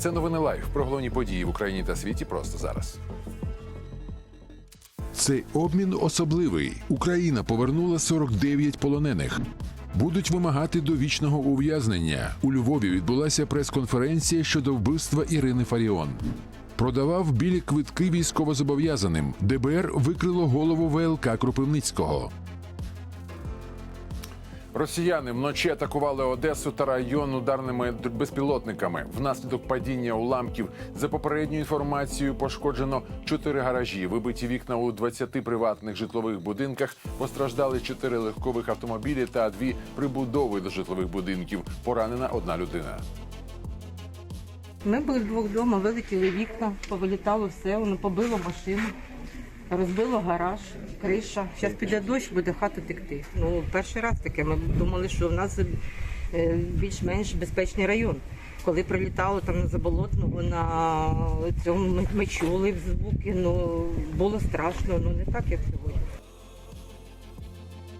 Це новини лайф про головні події в Україні та світі просто зараз. Цей обмін особливий. Україна повернула 49 полонених. Будуть вимагати довічного ув'язнення. У Львові відбулася прес-конференція щодо вбивства Ірини Фаріон. Продавав білі квитки військовозобов'язаним. ДБР викрило голову ВЛК Кропивницького. Росіяни вночі атакували Одесу та район ударними безпілотниками. Внаслідок падіння уламків за попередньою інформацією пошкоджено чотири гаражі, вибиті вікна у 20 приватних житлових будинках. Постраждали чотири легкових автомобілі та дві прибудови до житлових будинків. Поранена одна людина. Ми були вдвох вдома, вилетіли вікна, повилітало все, воно побило машину, розбило гараж, криша. Зараз піде дощ, буде хата текти. Ну, перший раз таке. Ми думали, що в нас е, більш-менш безпечний район. Коли прилітало там на заболотного, на цьому ми, ми чули звуки, ну було страшно, ну не так, як сьогодні.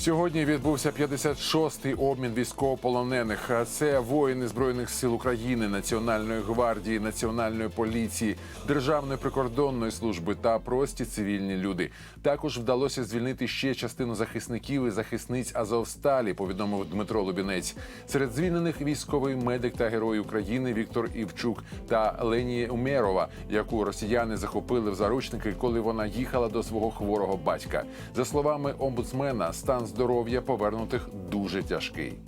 Сьогодні відбувся 56-й обмін військовополонених. Це воїни збройних сил України, Національної гвардії, Національної поліції, Державної прикордонної служби та прості цивільні люди. Також вдалося звільнити ще частину захисників і захисниць Азовсталі. Повідомив Дмитро Лубінець. Серед звільнених військовий медик та герой України Віктор Івчук та Лені Умєрова, яку росіяни захопили в заручники, коли вона їхала до свого хворого батька. За словами омбудсмена, стан здоров'я повернутих дуже тяжкий.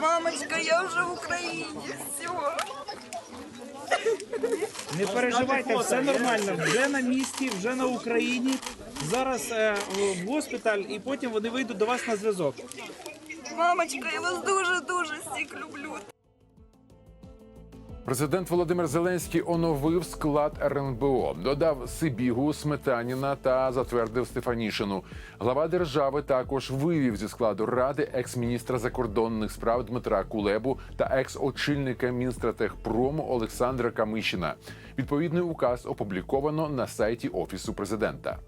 Мамочка, я вже в Україні. Все. Не переживайте, все нормально. Вже на місці, вже на Україні. Зараз е, в госпіталь, і потім вони вийдуть до вас на зв'язок. Мамочка, я вас дуже-дуже всіх люблю. Президент Володимир Зеленський оновив склад РНБО, додав Сибігу, Сметаніна та затвердив Стефанішину. Глава держави також вивів зі складу ради екс-міністра закордонних справ Дмитра Кулебу та екс-очільника Мінстратехпрому Олександра Камишина. Відповідний указ опубліковано на сайті офісу президента.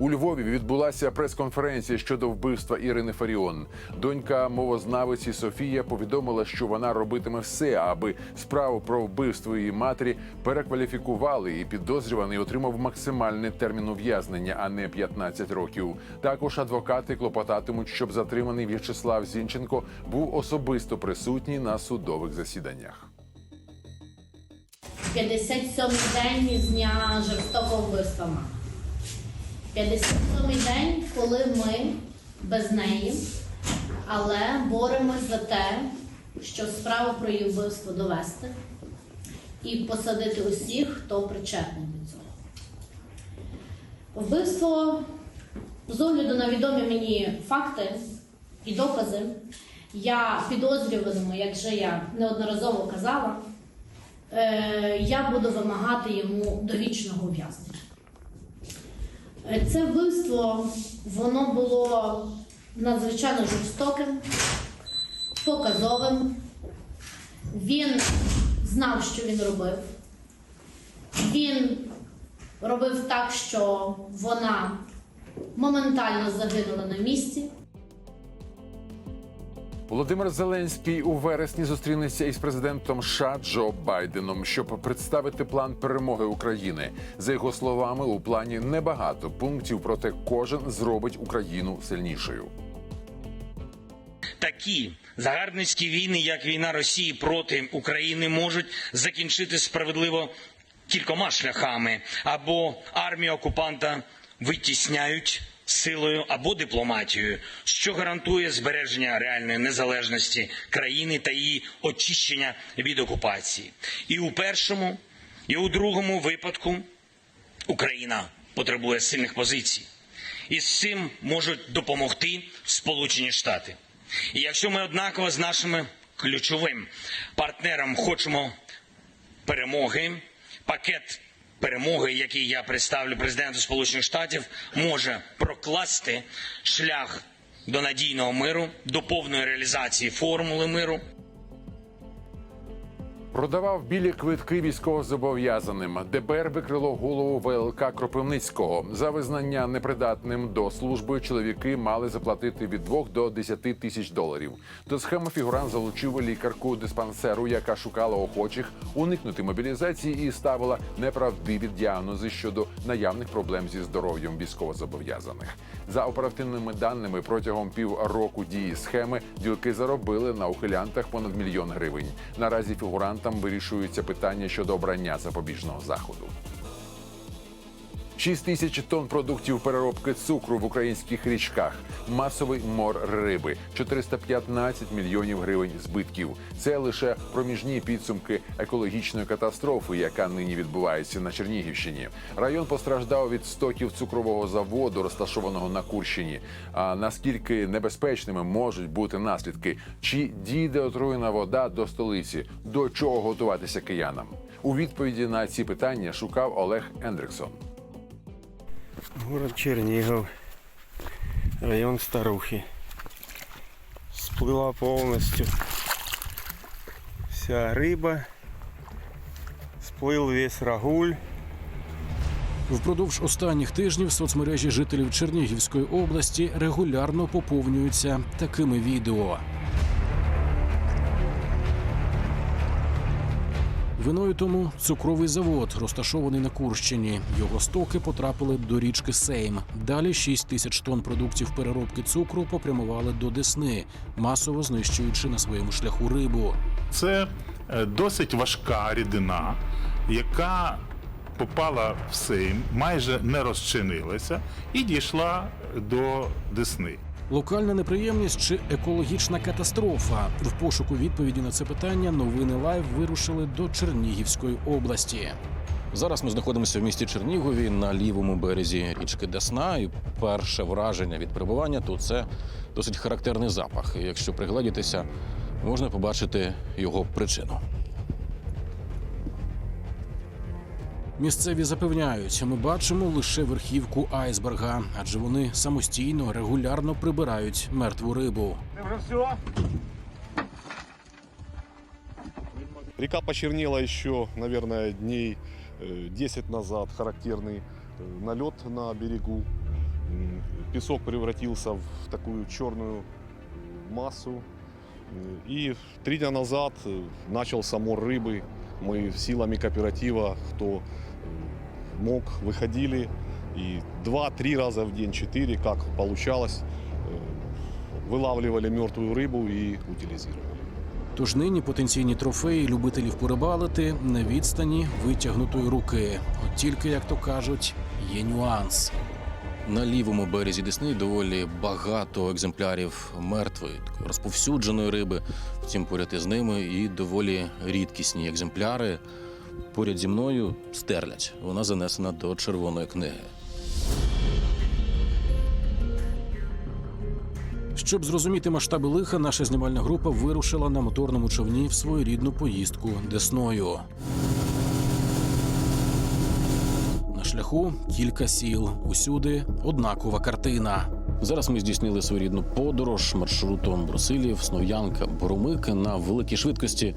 У Львові відбулася прес-конференція щодо вбивства Ірини Фаріон. Донька мовознавиці Софія повідомила, що вона робитиме все, аби справу про вбивство її матері перекваліфікували, і підозрюваний отримав максимальний термін ув'язнення, а не 15 років. Також адвокати клопотатимуть, щоб затриманий В'ячеслав Зінченко був особисто присутній на судових засіданнях. 57-й день з дня жорстокого вбивства. 57-й день, коли ми без неї, але боремось за те, що справу про її вбивство довести і посадити усіх, хто причетний до цього. Вбивство з огляду на відомі мені факти і докази, я підозрюваному, як вже я неодноразово казала, е, я буду вимагати йому довічного ув'язнення. Е, Це вбивство воно було надзвичайно жорстоким, показовим. Він знав, що він робив. Він робив так, що вона моментально загинула на місці. Володимир Зеленський у вересні зустрінеться із президентом США Джо Байденом, щоб представити план перемоги України. За його словами, у плані небагато пунктів, проте кожен зробить Україну сильнішою. Такі загарбницькі війни, як війна Росії проти України, можуть закінчити справедливо кількома шляхами або армію окупанта витісняють силою або дипломатією, що гарантує збереження реальної незалежності країни та її очищення від окупації. І у першому, і у другому випадку Україна потребує сильних позицій. І з цим можуть допомогти Сполучені Штати. І якщо ми однаково з нашими ключовим партнером хочемо перемоги, пакет перемоги, який я представлю президенту Сполучених Штатів, може прокласти шлях до надійного миру, до повної реалізації формули миру. Продавав білі квитки військовозобов'язаним. ДБР викрило голову ВЛК Кропивницького. За визнання непридатним до служби чоловіки мали заплатити від 2 до 10 тисяч доларів. До схеми фігурант залучив лікарку диспансеру, яка шукала охочих уникнути мобілізації і ставила неправдиві діагнози щодо наявних проблем зі здоров'ям військовозобов'язаних. За оперативними даними протягом півроку дії схеми ділки заробили на ухилянтах понад мільйон гривень. Наразі фігурантам вирішується питання щодо обрання запобіжного заходу. 6 тисяч тонн продуктів переробки цукру в українських річках, масовий мор риби, 415 мільйонів гривень збитків. Це лише проміжні підсумки екологічної катастрофи, яка нині відбувається на Чернігівщині. Район постраждав від стоків цукрового заводу, розташованого на Курщині. А наскільки небезпечними можуть бути наслідки? Чи дійде отруєна вода до столиці? До чого готуватися киянам? У відповіді на ці питання шукав Олег Ендриксон. Город Чернигов, район Старухи. Сплыла полностью вся рыба, сплыл весь рагуль. Впродовж останніх тижнів соцмережі жителів Чернігівської області регулярно поповнюються такими відео. Виною тому цукровий завод, розташований на Курщині. Його стоки потрапили до річки Сейм. Далі 6 тисяч тонн продуктів переробки цукру попрямували до Десни, масово знищуючи на своєму шляху рибу. Це е, досить важка рідина, яка попала в Сейм, майже не розчинилася і дійшла до Десни. Локальна неприємність чи екологічна катастрофа в пошуку відповіді на це питання новини Лайв вирушили до Чернігівської області. Зараз ми знаходимося в місті Чернігові на лівому березі річки Десна. І перше враження від перебування тут це досить характерний запах. І якщо пригледітися, можна побачити його причину. Місцеві запевняють, ми бачимо лише верхівку айсберга, адже вони самостійно регулярно прибирають мертву рибу. Река почернела еще, наверное, дней э, 10 назад. Характерный э, налет на берегу. М, Песок превратился в такую черную массу. М, И три дня назад э, начался мор рыбы. Мы силами кооператива, кто э, мог, выходили. И два-три раза в день, четыре, как получалось, э, вылавливали мертвую рыбу и утилизировали. Тож нині потенційні трофеї любителів порибалити на відстані витягнутої руки. От тільки, як то кажуть, є нюанс. На лівому березі Десни доволі багато екземплярів мертвої, такої розповсюдженої риби. Втім, поряд із ними і доволі рідкісні екземпляри. Поряд зі мною стерлядь. Вона занесена до червоної книги. Щоб зрозуміти масштаби лиха, наша знімальна група вирушила на моторному човні в свою рідну поїздку Десною. На шляху кілька сіл. Усюди однакова картина. Зараз ми здійснили свою рідну подорож маршрутом Брусилів, Снов'янка, Боромик на великій швидкості.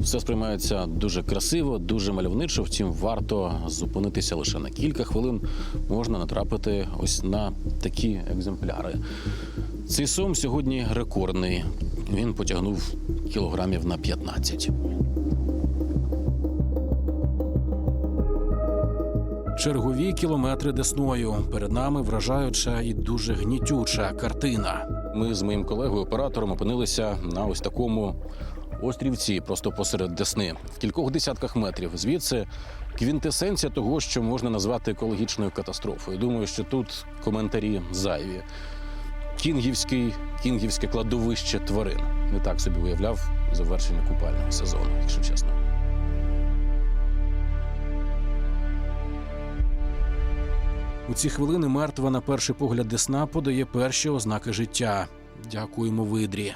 Все сприймається дуже красиво, дуже мальовничо. Втім, варто зупинитися лише на кілька хвилин. Можна натрапити ось на такі екземпляри. Цей сом сьогодні рекордний. Він потягнув кілограмів на 15. Чергові кілометри десною. Перед нами вражаюча і дуже гнітюча картина. Ми з моїм колегою оператором опинилися на ось такому острівці, просто посеред Десни, в кількох десятках метрів. Звідси квінтесенція того, що можна назвати екологічною катастрофою. Думаю, що тут коментарі зайві. Кінгівський, кінгівське кладовище тварин. Не так собі уявляв завершення купального сезону, якщо чесно. У ці хвилини мертва на перший погляд Десна подає перші ознаки життя. Дякуємо видрі.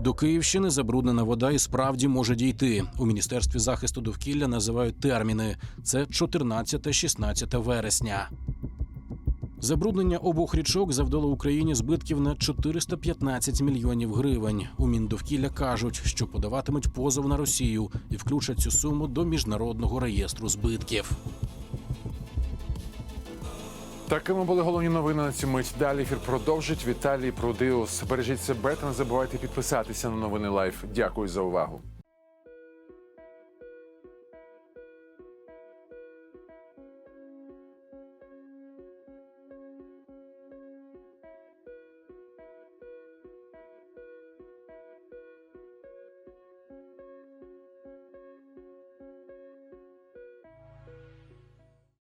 До Київщини забруднена вода і справді може дійти. У міністерстві захисту довкілля називають терміни. Це 14-16 вересня. Забруднення обох річок завдало Україні збитків на 415 мільйонів гривень. У Міндовкілля кажуть, що подаватимуть позов на Росію і включать цю суму до міжнародного реєстру збитків. Такими були головні новини на цю мить. Далі ефір продовжить Віталій Прудиус. Бережіть себе та не забувайте підписатися на новини Лайф. Дякую за увагу.